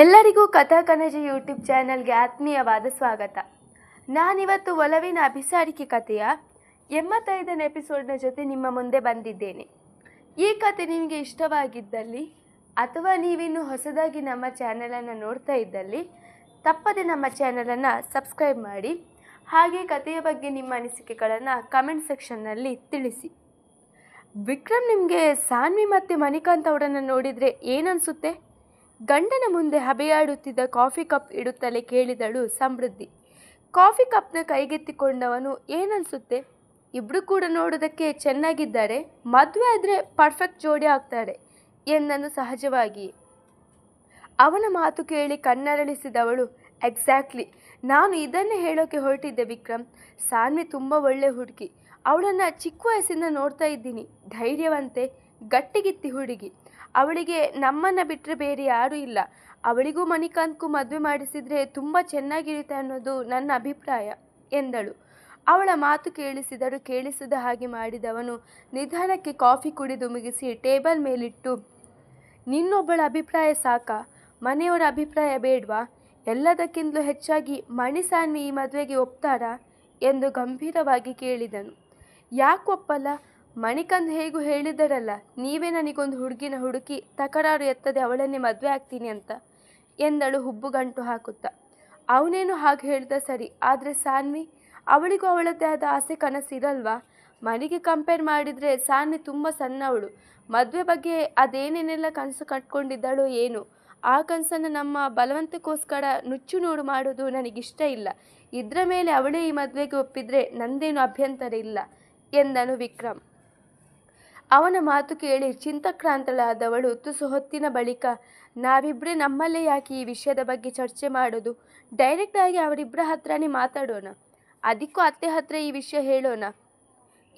ಎಲ್ಲರಿಗೂ ಕಥಾ ಕನಜ ಯೂಟ್ಯೂಬ್ ಚಾನಲ್ಗೆ ಆತ್ಮೀಯವಾದ ಸ್ವಾಗತ. ನಾನಿವತ್ತು ಒಲವಿನ ಅಭಿಸಾರಿಕೆ ಕಥೆಯ ಎಂಬತ್ತೈದನೇ ಎಪಿಸೋಡ್ನ ಜೊತೆ ನಿಮ್ಮ ಮುಂದೆ ಬಂದಿದ್ದೇನೆ. ಈ ಕತೆ ನಿಮಗೆ ಇಷ್ಟವಾಗಿದ್ದಲ್ಲಿ ಅಥವಾ ನೀವಿನ್ನು ಹೊಸದಾಗಿ ನಮ್ಮ ಚಾನಲನ್ನು ನೋಡ್ತಾ ಇದ್ದಲ್ಲಿ, ತಪ್ಪದೆ ನಮ್ಮ ಚಾನಲನ್ನು ಸಬ್ಸ್ಕ್ರೈಬ್ ಮಾಡಿ, ಹಾಗೆ ಕಥೆಯ ಬಗ್ಗೆ ನಿಮ್ಮ ಅನಿಸಿಕೆಗಳನ್ನು ಕಮೆಂಟ್ ಸೆಕ್ಷನ್ನಲ್ಲಿ ತಿಳಿಸಿ. ವಿಕ್ರಮ್ ನಿಮಗೆ ಸಾನ್ವಿ ಮತ್ತು ಮಣಿಕಾಂತ್ ಅವರನ್ನು ನೋಡಿದರೆ ಏನನ್ಸುತ್ತೆ? ಗಂಡನ ಮುಂದೆ ಹಬೆಯಾಡುತ್ತಿದ್ದ ಕಾಫಿ ಕಪ್ ಇಡುತ್ತಲೇ ಕೇಳಿದಳು ಸಮೃದ್ಧಿ. ಕಾಫಿ ಕಪ್ನ ಕೈಗೆತ್ತಿಕೊಂಡವನು ಏನನ್ಸುತ್ತೆ? ಇಬ್ಬರು ಕೂಡ ನೋಡೋದಕ್ಕೆ ಚೆನ್ನಾಗಿದ್ದಾರೆ, ಮದುವೆ ಆದರೆ ಪರ್ಫೆಕ್ಟ್ ಜೋಡಿ ಆಗ್ತಾರೆ ಎಂದನು ಸಹಜವಾಗಿ ಅವನ ಮಾತು ಕೇಳಿ ಕಣ್ಣರಳಿಸಿದವಳು ಎಕ್ಸಾಕ್ಟ್ಲಿ ನಾನು ಇದನ್ನೇ ಹೇಳೋಕೆ ಹೊರಟಿದ್ದೆ ವಿಕ್ರಮ್. ಸಾನ್ವಿ ತುಂಬ ಒಳ್ಳೆ ಹುಡುಗಿ. ಅವಳನ್ನು ಚಿಕ್ಕ ವಯಸ್ಸಿಂದ ನೋಡ್ತಾ ಇದ್ದೀನಿ. ಧೈರ್ಯವಂತೆ, ಗಟ್ಟಿಗಿತ್ತಿ ಹುಡುಗಿ. ಅವಳಿಗೆ ನಮ್ಮನ್ನು ಬಿಟ್ಟರೆ ಬೇರೆ ಯಾರೂ ಇಲ್ಲ. ಅವಳಿಗೂ ಮಣಿಕಾಂತ್ಗೂ ಮದುವೆ ಮಾಡಿಸಿದರೆ ತುಂಬ ಚೆನ್ನಾಗಿರುತ್ತೆ ಅನ್ನೋದು ನನ್ನ ಅಭಿಪ್ರಾಯ, ಎಂದಳು. ಅವಳ ಮಾತು ಕೇಳಿಸಿದರು ಕೇಳಿಸದ ಹಾಗೆ ಮಾಡಿದವನು ನಿಧಾನಕ್ಕೆ ಕಾಫಿ ಕುಡಿದು ಮುಗಿಸಿ ಟೇಬಲ್ ಮೇಲಿಟ್ಟು, ನಿನ್ನೊಬ್ಬಳ ಅಭಿಪ್ರಾಯ ಸಾಕಾ? ಮನೆಯವರ ಅಭಿಪ್ರಾಯ ಬೇಡ್ವಾ? ಎಲ್ಲದಕ್ಕಿಂತಲೂ ಹೆಚ್ಚಾಗಿ ಮಣಿಸಾನ್ವಿ ಈ ಮದುವೆಗೆ ಒಪ್ತಾರಾ? ಎಂದು ಗಂಭೀರವಾಗಿ ಕೇಳಿದನು. ಯಾಕೆ ಒಪ್ಪಲ್ಲ? ಮಣಿಕಂದ್ ಹೇಗೂ ಹೇಳಿದರಲ್ಲ, ನೀವೇ ನನಗೊಂದು ಹುಡುಗಿನ ಹುಡುಕಿ ತಕರಾರು ಎತ್ತದೆ ಅವಳನ್ನೇ ಮದುವೆ ಆಗ್ತೀನಿ ಅಂತ ಎಂದಳು ಹುಬ್ಬುಗಂಟು ಹಾಕುತ್ತಾ. ಅವನೇನು ಹಾಗೆ ಹೇಳ್ದ ಸರಿ, ಆದರೆ ಸಾನ್ವಿ, ಅವಳಿಗೂ ಅವಳದ್ದೇ ಆದ ಆಸೆ ಕನಸಿರಲ್ವಾ? ಮನೆಗೆ ಕಂಪೇರ್ ಮಾಡಿದರೆ ಸಾನ್ವಿ ತುಂಬ ಸಣ್ಣವಳು. ಮದುವೆ ಬಗ್ಗೆ ಅದೇನೇನೆಲ್ಲ ಕನಸು ಕಟ್ಕೊಂಡಿದ್ದಾಳೋ ಏನು, ಆ ಕನಸನ್ನು ನಮ್ಮ ಬಲವಂತಕ್ಕೋಸ್ಕರ ನುಚ್ಚು ನೋಡು ಮಾಡೋದು ನನಗಿಷ್ಟ ಇಲ್ಲ. ಇದರ ಮೇಲೆ ಅವಳೇ ಈ ಮದುವೆಗೆ ಒಪ್ಪಿದರೆ ನಂದೇನು ಅಭ್ಯಂತರ ಇಲ್ಲ, ಎಂದನು ವಿಕ್ರಮ್. ಅವನ ಮಾತು ಕೇಳಿ ಚಿಂತಕ್ರಾಂತಳಾದವಳು ತುಸು ಹೊತ್ತಿನ ಬಳಿಕ ನಾವಿಬ್ಬರೇ ನಮ್ಮಲ್ಲೇ ಯಾಕೆ ಈ ವಿಷಯದ ಬಗ್ಗೆ ಚರ್ಚೆ ಮಾಡೋದು? ಡೈರೆಕ್ಟಾಗಿ ಅವರಿಬ್ಬರ ಹತ್ರನೇ ಮಾತಾಡೋಣ. ಅದಕ್ಕೂ ಅತ್ತೆ ಹತ್ರ ಈ ವಿಷಯ ಹೇಳೋಣ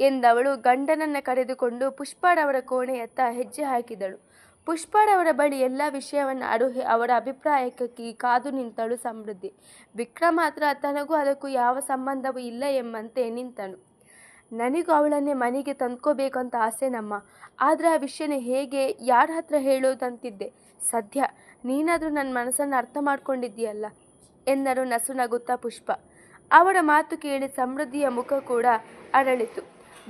ಎಂದವಳು ಗಂಡನನ್ನು ಕರೆದುಕೊಂಡು ಪುಷ್ಪಾಡವರ ಕೋಣೆಯತ್ತ ಹೆಜ್ಜೆ ಹಾಕಿದಳು. ಪುಷ್ಪಾಡವರ ಬಳಿ ಎಲ್ಲ ವಿಷಯವನ್ನು ಅಡುಹೆ ಅವರ ಅಭಿಪ್ರಾಯಕ್ಕೆ ಕಾದು ನಿಂತಳು ಸಮೃದ್ಧಿ. ವಿಕ್ರಮ್ ಮಾತ್ರ ತನಗೂ ಅದಕ್ಕೂ ಯಾವ ಸಂಬಂಧವೂ ಇಲ್ಲ ಎಂಬಂತೆ ನಿಂತನು. ನನಗೂ ಅವಳನ್ನೇ ಮನೆಗೆ ತಂದ್ಕೋಬೇಕಂತ ಆಸೆ ನಮ್ಮ. ಆದರೆ ಆ ವಿಷಯನ ಹೇಗೆ, ಯಾರ ಹತ್ರ ಹೇಳೋದಂತಿದ್ದೆ. ಸದ್ಯ ನೀನಾದರೂ ನನ್ನ ಮನಸ್ಸನ್ನು ಅರ್ಥ ಮಾಡ್ಕೊಂಡಿದ್ದೀಯಲ್ಲ? ಎಂದರು ನಸು ನಗುತ್ತಾ ಪುಷ್ಪ. ಅವರ ಮಾತು ಕೇಳಿ ಸಮೃದ್ಧಿಯ ಮುಖ ಕೂಡ ಅರಳಿತು.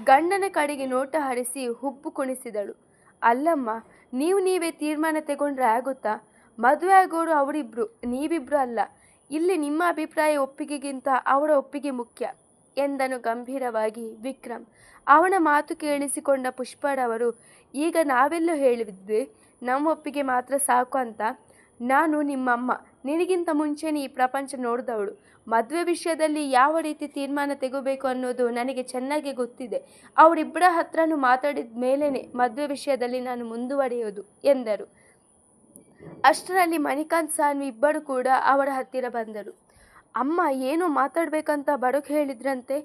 ಗಂಡನ ಕಡೆಗೆ ನೋಟ ಹರಿಸಿ ಹುಬ್ಬು ಕುಣಿಸಿದಳು. ಅಲ್ಲಮ್ಮ, ನೀವು ನೀವೇ ತೀರ್ಮಾನ ತಗೊಂಡ್ರೆ ಆಗುತ್ತಾ? ಮದುವೆ ಆಗೋರು ಅವರಿಬ್ರು, ನೀವಿಬ್ರು ಅಲ್ಲ. ಇಲ್ಲಿ ನಿಮ್ಮ ಅಭಿಪ್ರಾಯ ಒಪ್ಪಿಗೆಗಿಂತ ಅವರ ಒಪ್ಪಿಗೆ ಮುಖ್ಯ. ಎಂದನು ಗಂಭೀರವಾಗಿ ವಿಕ್ರಮ್. ಅವನ ಮಾತು ಕೇಳಿಸಿಕೊಂಡ ಪುಷ್ಪರವರು ಈಗ ನಾವೆಲ್ಲೂ ಹೇಳಿದ್ವಿ ನಮ್ಮ ಒಪ್ಪಿಗೆ ಮಾತ್ರ ಸಾಕು ಅಂತ. ನಾನು ನಿಮ್ಮಮ್ಮ. ನಿನಗಿಂತ ಮುಂಚೆನೇ ಈ ಪ್ರಪಂಚ ನೋಡಿದವಳು. ಮದುವೆ ವಿಷಯದಲ್ಲಿ ಯಾವ ರೀತಿ ತೀರ್ಮಾನ ತೆಗೋಬೇಕು ಅನ್ನೋದು ನನಗೆ ಚೆನ್ನಾಗಿ ಗೊತ್ತಿದೆ. ಅವರಿಬ್ಬರ ಹತ್ರನೂ ಮಾತಾಡಿದ ಮೇಲೇ ಮದುವೆ ವಿಷಯದಲ್ಲಿ ನಾನು ಮುಂದುವರಿಯೋದು, ಎಂದರು. ಅಷ್ಟರಲ್ಲಿ ಮಣಿಕಾಂತ್, ಸಾನ್ವಿ ಇಬ್ಬರು ಕೂಡ ಅವರ ಹತ್ತಿರ ಬಂದರು. ಅಮ್ಮ ಏನೋ ಮಾತಾಡಬೇಕಂತ ಬಡಕ್ ಹೇಳಿದ್ರಂತೆ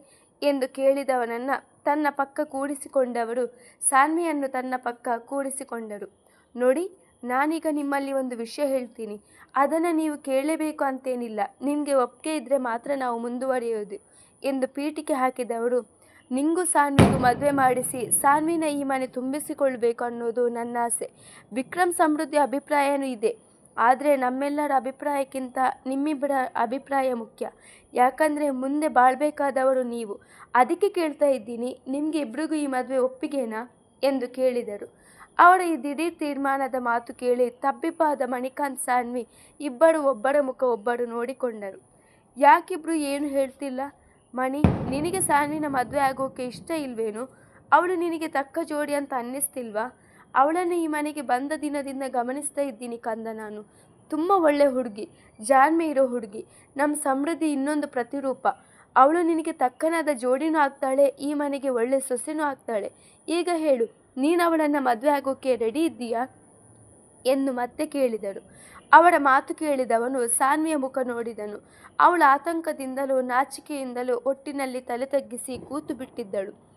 ಎಂದು ಕೇಳಿದವನನ್ನು ತನ್ನ ಪಕ್ಕ ಕೂಡಿಸಿಕೊಂಡವರು, ಸಾನ್ವಿಯನ್ನು ತನ್ನ ಪಕ್ಕ ಕೂಡಿಸಿಕೊಂಡರು. ನೋಡಿ, ನಾನೀಗ ನಿಮ್ಮಲ್ಲಿ ಒಂದು ವಿಷಯ ಹೇಳ್ತೀನಿ. ಅದನ್ನು ನೀವು ಕೇಳಲೇಬೇಕು ಅಂತೇನಿಲ್ಲ. ನಿಮಗೆ ಒಪ್ಪಿಗೆ ಇದ್ದರೆ ಮಾತ್ರ ನಾವು ಮುಂದುವರಿಯೋದು ಎಂದು ಪೀಠಿಕೆ ಹಾಕಿದವರು. ನಿಂಗೂ ಸಾನ್ವಿಗೂ ಮದುವೆ ಮಾಡಿಸಿ ಸಾನ್ವಿನ ಈ ಮನೆ ತುಂಬಿಸಿಕೊಳ್ಬೇಕು ಅನ್ನೋದು ನನ್ನ ಆಸೆ. ವಿಕ್ರಮ್ ಸಮೃದ್ಧಿ ಅಭಿಪ್ರಾಯನೂ ಇದೆ. ಆದರೆ ನಮ್ಮೆಲ್ಲರ ಅಭಿಪ್ರಾಯಕ್ಕಿಂತ ನಿಮ್ಮಿಬ್ಬರ ಅಭಿಪ್ರಾಯ ಮುಖ್ಯ. ಯಾಕಂದರೆ ಮುಂದೆ ಬಾಳ್ಬೇಕಾದವರು ನೀವು. ಅದಕ್ಕೆ ಕೇಳ್ತಾ ಇದ್ದೀನಿ, ನಿಮಗೆ ಇಬ್ರಿಗೂ ಈ ಮದುವೆ ಒಪ್ಪಿಗೆನಾ? ಎಂದು ಕೇಳಿದರು. ಅವರ ಈ ದಿಢೀರ್ ತೀರ್ಮಾನದ ಮಾತು ಕೇಳಿ ತಬ್ಬಿಬ್ಬಾದ ಮಣಿಕಾಂತ್ ಸಾನ್ವಿ ಇಬ್ಬರು ಒಬ್ಬರ ಮುಖ ಒಬ್ಬರು ನೋಡಿಕೊಂಡರು. ಯಾಕಿಬ್ರು ಏನು ಹೇಳ್ತಿಲ್ಲ? ಮಣಿ, ನಿನಗೆ ಸಾನ್ವಿನ ಮದುವೆ ಆಗೋಕೆ ಇಷ್ಟ ಇಲ್ವೇನು? ಅವಳು ನಿನಗೆ ತಕ್ಕ ಜೋಡಿ ಅಂತ ಅನ್ನಿಸ್ತಿಲ್ವಾ? ಅವಳನ್ನು ಈ ಮನೆಗೆ ಬಂದ ದಿನದಿಂದ ಗಮನಿಸ್ತಾ ಇದ್ದೀನಿ ಕಂದ ನಾನು. ತುಂಬ ಒಳ್ಳೆ ಹುಡುಗಿ, ಜಾಣ್ಮೆ ಇರೋ ಹುಡುಗಿ. ನಮ್ಮ ಸಮೃದ್ಧಿ ಇನ್ನೊಂದು ಪ್ರತಿರೂಪ. ಅವಳು ನಿನಗೆ ತಕ್ಕನಾದ ಜೋಡಿನೂ ಆಗ್ತಾಳೆ, ಈ ಮನೆಗೆ ಒಳ್ಳೆ ಸೊಸೆನೂ ಆಗ್ತಾಳೆ. ಈಗ ಹೇಳು, ನೀನು ಅವಳನ್ನು ಮದುವೆ ಆಗೋಕ್ಕೆ ರೆಡಿ ಇದ್ದೀಯಾ? ಎಂದು ಮತ್ತೆ ಕೇಳಿದಳು. ಅವಳ ಮಾತು ಕೇಳಿದವನು ಸಾನ್ವಿಯ ಮುಖ ನೋಡಿದನು. ಅವಳ ಆತಂಕದಿಂದಲೂ ನಾಚಿಕೆಯಿಂದಲೂ ಒಟ್ಟಿನಲ್ಲಿ ತಲೆ ತಗ್ಗಿಸಿ ಕೂತು ಬಿಟ್ಟಿದ್ದಳು.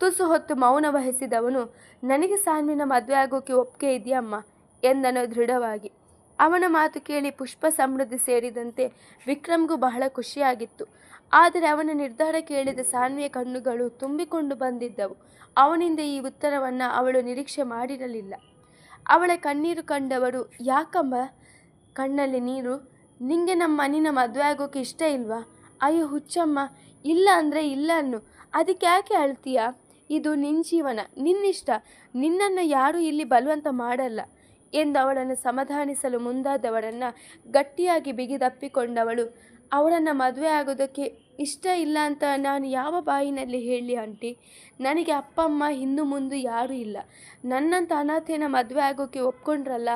ತುಸು ಹೊತ್ತು ಮೌನ ವಹಿಸಿದವನು, ನನಗೆ ಸಾನ್ವಿನ ಮದುವೆ ಆಗೋಕೆ ಒಪ್ಪಿಗೆ ಇದೆಯಮ್ಮ? ಎಂದನು ದೃಢವಾಗಿ. ಅವನ ಮಾತು ಕೇಳಿ ಪುಷ್ಪ ಸಮೃದ್ಧಿ ಸೇರಿದಂತೆ ವಿಕ್ರಮ್ಗೂ ಬಹಳ ಖುಷಿಯಾಗಿತ್ತು. ಆದರೆ ಅವನ ನಿರ್ಧಾರ ಕೇಳಿದ ಸಾನ್ವಿಯ ಕಣ್ಣುಗಳು ತುಂಬಿಕೊಂಡು ಬಂದಿದ್ದವು. ಅವನಿಂದ ಈ ಉತ್ತರವನ್ನು ಅವಳು ನಿರೀಕ್ಷೆ ಮಾಡಿರಲಿಲ್ಲ. ಅವಳ ಕಣ್ಣೀರು ಕಂಡವರು, ಯಾಕಮ್ಮ? ಕಣ್ಣಲ್ಲಿ ನೀರು? ನಿಂಗೆ ನಮ್ಮ ಮನಿನ ಮದುವೆ ಆಗೋಕೆ ಇಷ್ಟ ಇಲ್ವಾ? ಅಯ್ಯೋ ಹುಚ್ಚಮ್ಮ, ಇಲ್ಲ ಅಂದರೆ ಇಲ್ಲ ಅನ್ನು. ಅದಕ್ಕೆ ಯಾಕೆ ಅಳ್ತೀಯ? ಇದು ನಿನ್ನ ಜೀವನ ನಿನ್ನಿಷ್ಟ ನಿನ್ನನ್ನು ಯಾರೂ ಇಲ್ಲಿ ಬಲವಂತ ಮಾಡಲ್ಲ ಎಂದು ಅವಳನ್ನು ಸಮಾಧಾನಿಸಲು ಮುಂದಾದವಳನ್ನು ಗಟ್ಟಿಯಾಗಿ ಬಿಗಿದಪ್ಪಿಕೊಂಡವಳು. ಅವಳನ್ನು ಮದುವೆ ಆಗೋದಕ್ಕೆ ಇಷ್ಟ ಇಲ್ಲ ಅಂತ ನಾನು ಯಾವ ಬಾಯಿನಲ್ಲಿ ಹೇಳಿ ಆಂಟಿ? ನನಗೆ ಅಪ್ಪ, ಅಮ್ಮ ಹಿಂದೂ ಮುಂದೆ ಯಾರೂ ಇಲ್ಲ. ನನ್ನಂಥ ಅನಾಥೆನ ಮದುವೆ ಆಗೋಕ್ಕೆ ಒಪ್ಕೊಂಡ್ರಲ್ಲ?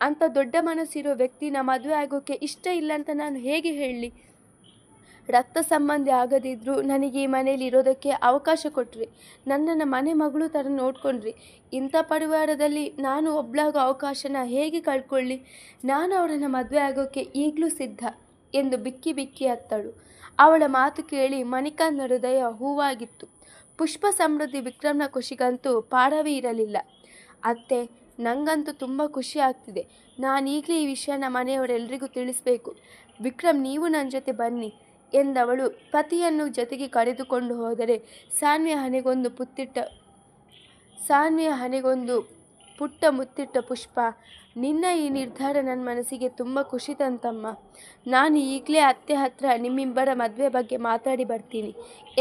ಅಂಥ ದೊಡ್ಡ ಮನಸ್ಸಿರೋ ವ್ಯಕ್ತಿನ ಮದುವೆ ಆಗೋಕ್ಕೆ ಇಷ್ಟ ಇಲ್ಲ ಅಂತ ನಾನು ಹೇಗೆ ಹೇಳಲಿ? ರಕ್ತ ಸಂಬಂಧಿ ಆಗದಿದ್ದರೂ ನನಗೆ ಈ ಮನೆಯಲ್ಲಿ ಇರೋದಕ್ಕೆ ಅವಕಾಶ ಕೊಟ್ರಿ. ನನ್ನನ್ನು ಮನೆ ಮಗಳು ಥರ ನೋಡ್ಕೊಂಡ್ರಿ. ಇಂಥ ಪರಿವಾರದಲ್ಲಿ ನಾನು ಒಬ್ಳಾಗೋ ಅವಕಾಶನ ಹೇಗೆ ಕಳ್ಕೊಳ್ಳಿ? ನಾನು ಅವಳನ್ನು ಮದುವೆ ಆಗೋಕ್ಕೆ ಈಗಲೂ ಸಿದ್ಧ ಎಂದು ಬಿಕ್ಕಿ ಬಿಕ್ಕಿ ಅತ್ತಳು. ಅವಳ ಮಾತು ಕೇಳಿ ಮಣಿಕಾಂತ್ ಹೃದಯ ಹೂವಾಗಿತ್ತು. ಪುಷ್ಪ ಸಮೃದ್ಧಿ ವಿಕ್ರಮ್ನ ಖುಷಿಗಂತೂ ಪಾಡವೇ ಇರಲಿಲ್ಲ. ಅತ್ತೆ ನನಗಂತೂ ತುಂಬ ಖುಷಿ ಆಗ್ತಿದೆ. ನಾನೀಗಲೇ ಈ ವಿಷಯನ ಮನೆಯವರೆಲ್ಲರಿಗೂ ತಿಳಿಸ್ಬೇಕು. ವಿಕ್ರಮ್, ನೀವು ನನ್ನ ಜೊತೆ ಬನ್ನಿ. ಎಂದವಳು. ಪತಿಯನ್ನು ಜೊತೆಗೆ ಕರೆದುಕೊಂಡು ಹೋದರೆ ಸಾನ್ವಿಯ ಹಣೆಗೊಂದು ಪುತ್ತಿಟ್ಟ, ಸಾನ್ವಿಯ ಹಣೆಗೊಂದು ಪುಟ್ಟ ಮುತ್ತಿಟ್ಟ ಪುಷ್ಪ, ನಿನ್ನ ಈ ನಿರ್ಧಾರ ನನ್ನ ಮನಸ್ಸಿಗೆ ತುಂಬ ಖುಷಿ ತಂತಮ್ಮ. ನಾನು ಈಗಲೇ ಅತ್ತೆ ಹತ್ರ ನಿಮ್ಮಿಬ್ಬರ ಮದುವೆ ಬಗ್ಗೆ ಮಾತಾಡಿ ಬರ್ತೀನಿ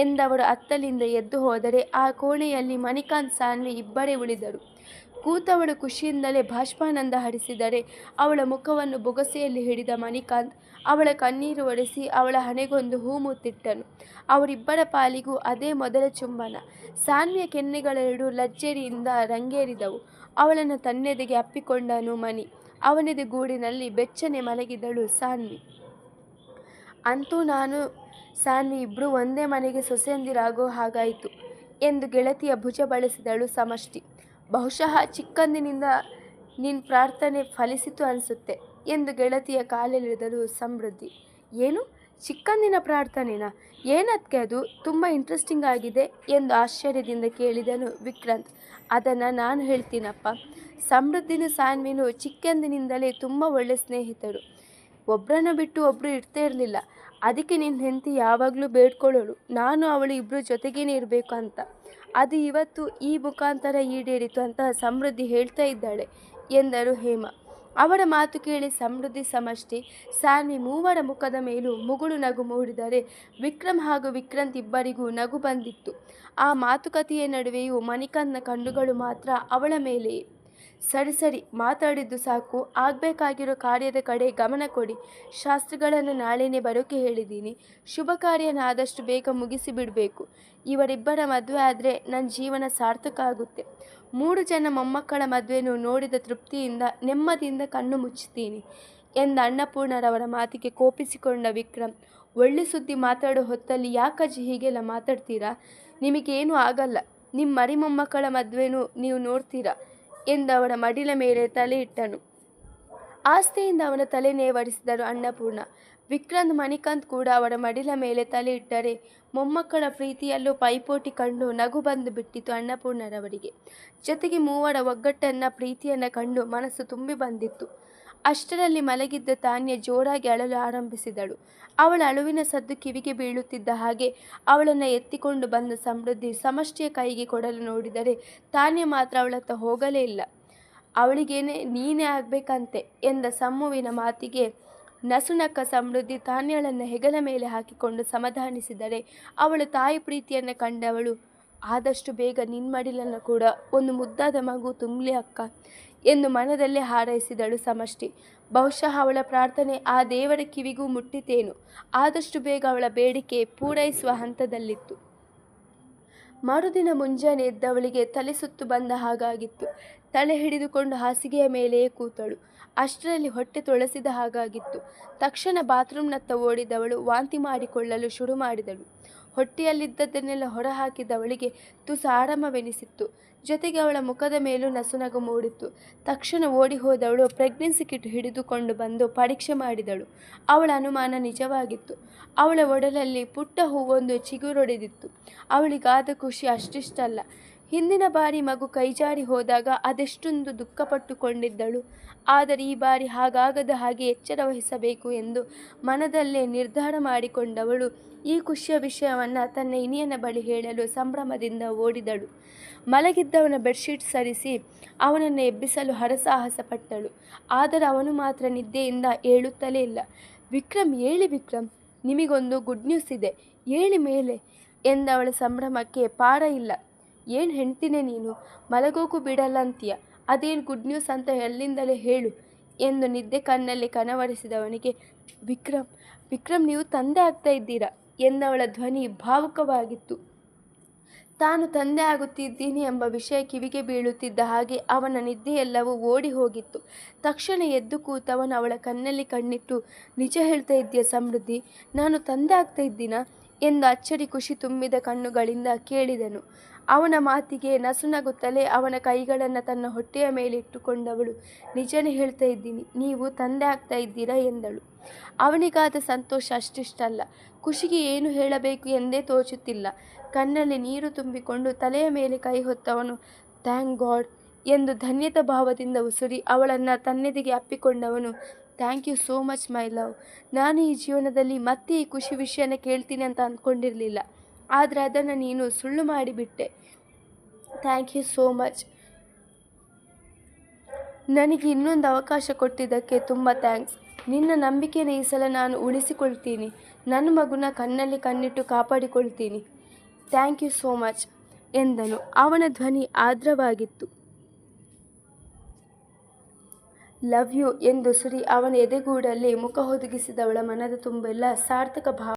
ಎಂದವರು ಅತ್ತಲಿಂದ ಎದ್ದು ಹೋದರೆ ಆ ಕೋಣೆಯಲ್ಲಿ ಮಣಿಕಾಂತ್, ಸಾನ್ವಿ ಇಬ್ಬರೇ ಉಳಿದರು. ಕೂತವಳು ಖುಷಿಯಿಂದಲೇ ಬಾಷ್ಪಾನಂದ ಹರಿಸಿದರೆ ಅವಳ ಮುಖವನ್ನು ಬೊಗಸೆಯಲ್ಲಿ ಹಿಡಿದ ಮಣಿಕಾಂತ್ ಅವಳ ಕಣ್ಣೀರು ಒರೆಸಿ ಅವಳ ಹಣೆಗೊಂದು ಹೂಮುತ್ತಿಟ್ಟನು ಅವರಿಬ್ಬರ ಪಾಲಿಗೂ ಅದೇ ಮೊದಲ ಚುಂಬನ. ಸಾನ್ವಿಯ ಕೆನ್ನೆಗಳೆರಡು ಲಜ್ಜರಿಯಿಂದ ರಂಗೇರಿದವು. ಅವಳನ್ನು ತನ್ನೆದೆಗೆ ಅಪ್ಪಿಕೊಂಡನು ಮಣಿ. ಅವನದೆ ಗೂಡಿನಲ್ಲಿ ಬೆಚ್ಚನೆ ಮಲಗಿದಳು ಸಾನ್ವಿ. ಅಂತೂ ನಾನು, ಸಾನ್ವಿ ಇಬ್ಬರು ಒಂದೇ ಮನೆಗೆ ಸೊಸೆಯಂದಿರಾಗೋ ಹಾಗಾಯಿತು ಎಂದು ಗೆಳತಿಯ ಭುಜ ಬಳಸಿದಳು ಸಮಷ್ಟಿ. ಬಹುಶಃ ಚಿಕ್ಕಂದಿನಿಂದ ನಿನ್ನ ಪ್ರಾರ್ಥನೆ ಫಲಿಸಿತು ಅನಿಸುತ್ತೆ ಎಂದು ಗೆಳತಿಯ ಕಾಲೆಳೆದಳು ಸಮೃದ್ಧಿ. ಏನು? ಚಿಕ್ಕಂದಿನ ಪ್ರಾರ್ಥನೆನಾ? ಏನದಕ್ಕೆ ಅದು? ತುಂಬ ಇಂಟ್ರೆಸ್ಟಿಂಗ್ ಆಗಿದೆ ಎಂದು ಆಶ್ಚರ್ಯದಿಂದ ಕೇಳಿದನು ವಿಕ್ರಾಂತ್. ಅದನ್ನು ನಾನು ಹೇಳ್ತೀನಪ್ಪ. ಸಮೃದ್ಧಿನೂ ಸಾನ್ವಿನು ಚಿಕ್ಕಂದಿನಿಂದಲೇ ತುಂಬ ಒಳ್ಳೆ ಸ್ನೇಹಿತರು. ಒಬ್ಬರನ್ನ ಬಿಟ್ಟು ಒಬ್ಬರು ಇರ್ತಾ ಇರಲಿಲ್ಲ. ಅದಕ್ಕೆ ನಿನ್ನ ಹೆಂಡತಿ ಯಾವಾಗಲೂ ಬೇಡ್ಕೊಳ್ಳೋಳು. ನಾನು ಅವಳು ಇಬ್ಬರು ಜೊತೆಗೇನೆ ಇರಬೇಕು ಅಂತ. ಅದು ಇವತ್ತು ಈ ಮುಖಾಂತರ ಈಡೇರಿತು ಅಂತ ಸಮೃದ್ಧಿ ಹೇಳ್ತಾ ಇದ್ದಾಳೆ ಎಂದರು ಹೇಮ. ಅವರ ಮಾತು ಕೇಳಿ ಸಮೃದ್ಧಿ ಸಮಷ್ಟಿ ಸಾನ್ವಿ ಮೂವರ ಮುಖದ ಮೇಲೂ ಮುಗುಳು ನಗು ಮೂಡಿದರೆ ವಿಕ್ರಮ್ ಹಾಗೂ ವಿಕ್ರಾಂತ್ ಇಬ್ಬರಿಗೂ ನಗು ಬಂದಿತ್ತು. ಆ ಮಾತುಕತೆಯ ನಡುವೆಯೂ ಮಣಿಕಾಂತ್ನ ಕಣ್ಣುಗಳು ಮಾತ್ರ ಅವಳ ಮೇಲೆಯೇ. ಸರಿ ಸರಿ, ಮಾತಾಡಿದ್ದು ಸಾಕು. ಆಗಬೇಕಾಗಿರೋ ಕಾರ್ಯದ ಕಡೆ ಗಮನ ಕೊಡಿ. ಶಾಸ್ತ್ರಗಳನ್ನು ನಾಳೆನೇ ಬರೋಕೆ ಹೇಳಿದ್ದೀನಿ. ಶುಭ ಕಾರ್ಯನ ಆದಷ್ಟು ಬೇಗ ಮುಗಿಸಿ ಬಿಡಬೇಕು. ಇವರಿಬ್ಬರ ಮದುವೆ ಆದರೆ ನನ್ನ ಜೀವನ ಸಾರ್ಥಕ ಆಗುತ್ತೆ. ಮೂರು ಜನ ಮೊಮ್ಮಕ್ಕಳ ಮದುವೆಯನ್ನು ನೋಡಿದ ತೃಪ್ತಿಯಿಂದ, ನೆಮ್ಮದಿಯಿಂದ ಕಣ್ಣು ಮುಚ್ಚುತ್ತೀನಿ ಎಂದ ಅನ್ನಪೂರ್ಣರವರ ಮಾತಿಗೆ ಕೋಪಿಸಿಕೊಂಡ ವಿಕ್ರಮ್. ಒಳ್ಳೆ ಸುದ್ದಿ ಮಾತಾಡೋ ಹೊತ್ತಲ್ಲಿ ಯಾಕಜ್ಜಿ ಹೀಗೆಲ್ಲ ಮಾತಾಡ್ತೀರಾ? ನಿಮಗೇನೂ ಆಗಲ್ಲ. ನಿಮ್ಮ ಮರಿ ಮೊಮ್ಮಕ್ಕಳ ಮದುವೆನೂ ನೀವು ನೋಡ್ತೀರಾ? ಎಂದವರ ಮಡಿಲ ಮೇಲೆ ತಲೆ ಇಟ್ಟನು. ಆಸ್ತೆಯಿಂದ ಅವನ ತಲೆ ನೇವರಿಸಿದರು ಅನ್ನಪೂರ್ಣ. ವಿಕ್ರಾಂತ್ ಮಣಿಕಾಂತ್ ಕೂಡ ಅವರ ಮಡಿಲ ಮೇಲೆ ತಲೆ ಇಟ್ಟರೆ ಮೊಮ್ಮಕ್ಕಳ ಪ್ರೀತಿಯಲ್ಲೂ ಪೈಪೋಟಿ ಕಂಡು ನಗು ಬಂದು ಬಿಟ್ಟಿತು ಅನ್ನಪೂರ್ಣರವರಿಗೆ. ಜೊತೆಗೆ ಮೂವರ ಒಗ್ಗಟ್ಟನ್ನ ಪ್ರೀತಿಯನ್ನ ಕಂಡು ಮನಸ್ಸು ತುಂಬಿ ಬಂದಿತ್ತು. ಅಷ್ಟರಲ್ಲಿ ಮಲಗಿದ್ದ ತಾನ್ಯ ಜೋರಾಗಿ ಅಳಲು ಆರಂಭಿಸಿದಳು. ಅವಳ ಅಳುವಿನ ಸದ್ದು ಕಿವಿಗೆ ಬೀಳುತ್ತಿದ್ದ ಹಾಗೆ ಅವಳನ್ನು ಎತ್ತಿಕೊಂಡು ಬಂದ ಸಮೃದ್ಧಿ ಸಮಷ್ಟಿಯ ಕೈಗೆ ಕೊಡಲು ನೋಡಿದರೆ ತಾನ್ಯ ಮಾತ್ರ ಅವಳತ್ತ ಹೋಗಲೇ ಇಲ್ಲ. ಅವಳಿಗೇನೆ, ನೀನೇ ಆಗಬೇಕಂತೆ ಎಂದ ಸಮ್ಮುವಿನ ಮಾತಿಗೆ ನಸುನಕ್ಕ ಸಮೃದ್ಧಿ ತಾನ್ಯಳನ್ನು ಹೆಗಲ ಮೇಲೆ ಹಾಕಿಕೊಂಡು ಸಮಾಧಾನಿಸಿದರೆ ಅವಳು ತಾಯಿ ಪ್ರೀತಿಯನ್ನು ಕಂಡವಳು. ಆದಷ್ಟು ಬೇಗ ನಿನ್ನ ಮಡಿಲನ್ನು ಕೂಡ ಒಂದು ಮುದ್ದಾದ ಮಗು ತುಂಬಲಿ ಅಕ್ಕ. ಎಂದು ಮನದಲ್ಲೇ ಹಾರೈಸಿದಳು ಸಮಷ್ಟಿ. ಬಹುಶಃ ಅವಳ ಪ್ರಾರ್ಥನೆ ಆ ದೇವರ ಕಿವಿಗೂ ಮುಟ್ಟಿತೇನು. ಆದಷ್ಟು ಬೇಗ ಅವಳ ಬೇಡಿಕೆ ಪೂರೈಸುವ ಹಂತದಲ್ಲಿತ್ತು. ಮರುದಿನ ಮುಂಜಾನೆ ಎದ್ದವಳಿಗೆ ತಲೆ ಸುತ್ತು ಬಂದ ಹಾಗಾಗಿತ್ತು. ತಲೆ ಹಿಡಿದುಕೊಂಡು ಹಾಸಿಗೆಯ ಮೇಲೆಯೇ ಕೂತಳು. ಅಷ್ಟರಲ್ಲಿ ಹೊಟ್ಟೆ ತೊಳಸಿದ ಹಾಗಾಗಿತ್ತು. ತಕ್ಷಣ ಬಾತ್ರೂಮ್ನತ್ತ ಓಡಿದವಳು ವಾಂತಿ ಮಾಡಿಕೊಳ್ಳಲು ಶುರು ಮಾಡಿದಳು. ಹೊಟ್ಟೆಯಲ್ಲಿದ್ದದ್ದನ್ನೆಲ್ಲ ಹೊರಹಾಕಿದವಳಿಗೆ ತುಸು ಆರಾಮವೆನಿಸಿತ್ತು. ಜೊತೆಗೆ ಅವಳ ಮುಖದ ಮೇಲೂ ನಸುನಗು ಮೂಡಿತ್ತು. ತಕ್ಷಣ ಓಡಿ ಹೋದವಳು ಪ್ರೆಗ್ನೆನ್ಸಿ ಕಿಟ್ ಹಿಡಿದುಕೊಂಡು ಬಂದು ಪರೀಕ್ಷೆ ಮಾಡಿದಳು. ಅವಳ ಅನುಮಾನ ನಿಜವಾಗಿತ್ತು. ಅವಳ ಒಡಲಲ್ಲಿ ಪುಟ್ಟ ಹೂವೊಂದು ಚಿಗುರೊಡೆದಿತ್ತು. ಅವಳಿಗಾದ ಖುಷಿ ಅಷ್ಟಿಷ್ಟಲ್ಲ. ಹಿಂದಿನ ಬಾರಿ ಮಗು ಕೈಜಾರಿ ಹೋದಾಗ ಅದೆಷ್ಟೊಂದು ದುಃಖಪಟ್ಟುಕೊಂಡಿದ್ದಳು. ಆದರೆ ಈ ಬಾರಿ ಹಾಗಾಗದ ಹಾಗೆ ಎಚ್ಚರ ವಹಿಸಬೇಕು ಎಂದು ಮನದಲ್ಲೇ ನಿರ್ಧಾರ ಮಾಡಿಕೊಂಡವಳು. ಈ ಖುಷಿಯ ವಿಷಯವನ್ನು ತನ್ನ ಇನಿಯನ ಬಳಿ ಹೇಳಲು ಸಂಭ್ರಮದಿಂದ ಓಡಿದಳು. ಮಲಗಿದ್ದವನ ಬೆಡ್ಶೀಟ್ ಸರಿಸಿ ಅವನನ್ನು ಎಬ್ಬಿಸಲು ಹರಸಾಹಸ ಪಟ್ಟಳು ಆದರೆ ಅವನು ಮಾತ್ರ ನಿದ್ದೆಯಿಂದ ಏಳುತ್ತಲೇ ಇಲ್ಲ. ವಿಕ್ರಮ್ ಏಳಿ ವಿಕ್ರಮ್, ನಿಮಗೊಂದು ಗುಡ್ ನ್ಯೂಸ್ ಇದೆ. ಏಳಿ ಮೇಲೆ ಎಂದವಳ ಸಂಭ್ರಮಕ್ಕೆ ಪಾರ ಇಲ್ಲ. ಏನು ಹೆಣ್ತೀನಿ ನೀನು? ಮಲಗೋಕು ಬಿಡಲ್ಲ ಅಂತೀಯ? ಅದೇನು ಗುಡ್ ನ್ಯೂಸ್ ಅಂತ ಎಲ್ಲಿಂದಲೇ ಹೇಳು ಎಂದು ನಿದ್ದೆ ಕಣ್ಣಲ್ಲಿ ಕನವರಿಸಿದವನಿಗೆ, ವಿಕ್ರಮ್ ವಿಕ್ರಮ್, ನೀವು ತಂದೆ ಆಗ್ತಾ ಇದ್ದೀರಾ? ಎಂದವಳ ಧ್ವನಿ ಭಾವುಕವಾಗಿತ್ತು. ತಾನು ತಂದೆ ಆಗುತ್ತಿದ್ದೀನಿ ಎಂಬ ವಿಷಯ ಕಿವಿಗೆ ಬೀಳುತ್ತಿದ್ದ ಹಾಗೆ ಅವನ ನಿದ್ದೆಯೆಲ್ಲವೂ ಓಡಿ ಹೋಗಿತ್ತು. ತಕ್ಷಣ ಎದ್ದು ಕೂತವನು ಅವಳ ಕಣ್ಣಲ್ಲಿ ಕಣ್ಣಿಟ್ಟು, ನಿಜ ಹೇಳ್ತಾ ಇದ್ದೀಯ ಸಮೃದ್ಧಿ? ನಾನು ತಂದೆ ಆಗ್ತಾ ಇದ್ದೀನಾ? ಎಂದು ಅಚ್ಚರಿ ಖುಷಿ ತುಂಬಿದ ಕಣ್ಣುಗಳಿಂದ ಕೇಳಿದನು. ಅವನ ಮಾತಿಗೆ ನಸುನಗುತ್ತಲೇ ಅವನ ಕೈಗಳನ್ನು ತನ್ನ ಹೊಟ್ಟೆಯ ಮೇಲೆ ಇಟ್ಟುಕೊಂಡವಳು. ನಿಜನೇ ಹೇಳ್ತಾ ಇದ್ದೀನಿ, ನೀವು ತಂದೆ ಆಗ್ತಾ ಇದ್ದೀರಾ ಎಂದಳು. ಅವನಿಗಾದ ಸಂತೋಷ ಅಷ್ಟಿಷ್ಟಲ್ಲ. ಖುಷಿಗೆ ಏನು ಹೇಳಬೇಕು ಎಂದೇ ತೋಚುತ್ತಿಲ್ಲ. ಕಣ್ಣಲ್ಲಿ ನೀರು ತುಂಬಿಕೊಂಡು ತಲೆಯ ಮೇಲೆ ಕೈ ಹೊತ್ತವನು, ಥ್ಯಾಂಕ್ ಗಾಡ್ ಎಂದು ಧನ್ಯತ ಭಾವದಿಂದ ಉಸುರಿ ಅವಳನ್ನು ತನ್ನೆದಿಗೆ ಅಪ್ಪಿಕೊಂಡವನು, thank you so much my love. ನಾನು ಈ ಜೀವನದಲ್ಲಿ ಮತ್ತೆ ಈ ಖುಷಿ ವಿಷಯನ ಕೇಳ್ತೀನಿ ಅಂತ ಅಂದ್ಕೊಂಡಿರಲಿಲ್ಲ. ಆದರೆ ಅದನ್ನು ನೀನು ಸುಳ್ಳು ಮಾಡಿಬಿಟ್ಟೆ. ಥ್ಯಾಂಕ್ ಯು ಸೋ ಮಚ್ ನನಗೆ ಇನ್ನೊಂದು ಅವಕಾಶ ಕೊಟ್ಟಿದ್ದಕ್ಕೆ ತುಂಬ ಥ್ಯಾಂಕ್ಸ್ ನಿನ್ನ ನಂಬಿಕೆನ ಈ ಸಲ ನಾನು ಉಳಿಸಿಕೊಳ್ತೀನಿ. ನನ್ನ ಮಗುನ ಕಣ್ಣಲ್ಲಿ ಕಣ್ಣಿಟ್ಟು ಕಾಪಾಡಿಕೊಳ್ತೀನಿ. ಥ್ಯಾಂಕ್ ಯು ಸೋ ಮಚ್ ಎಂದನು. ಅವನ ಧ್ವನಿ ಆರ್ದ್ರವಾಗಿತ್ತು. ಲವ್ ಯು ಎಂದು ಸುರಿ ಅವನ ಎದೆಗೂಡಲ್ಲಿ ಮುಖ ಹೊದಗಿಸಿದವಳ ಮನದ ತುಂಬೆಲ್ಲ ಸಾರ್ಥಕ ಭಾವ